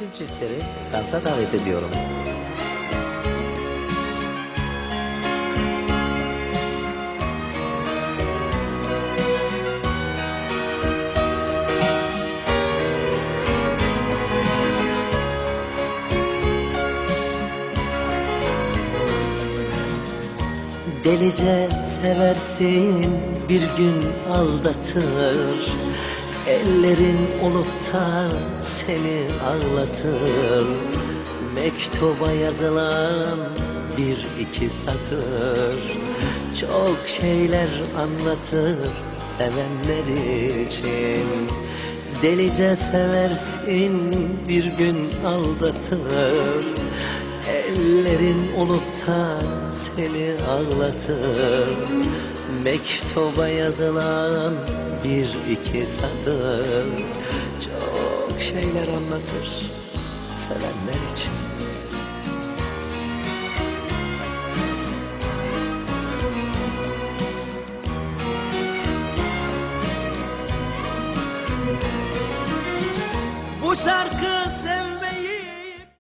Tüm çiftleri dansa davet ediyorum. Delice seversin bir gün aldatır Ellerin olup da seni ağlatır. Mektuba yazılan bir iki satır. Çok şeyler anlatır sevenler için. Delice seversin bir gün aldatır. Ellerin olup da seni ağlatır Mektuba yazılan bir iki satır Çok şeyler anlatır sevenler için. Bu şarkı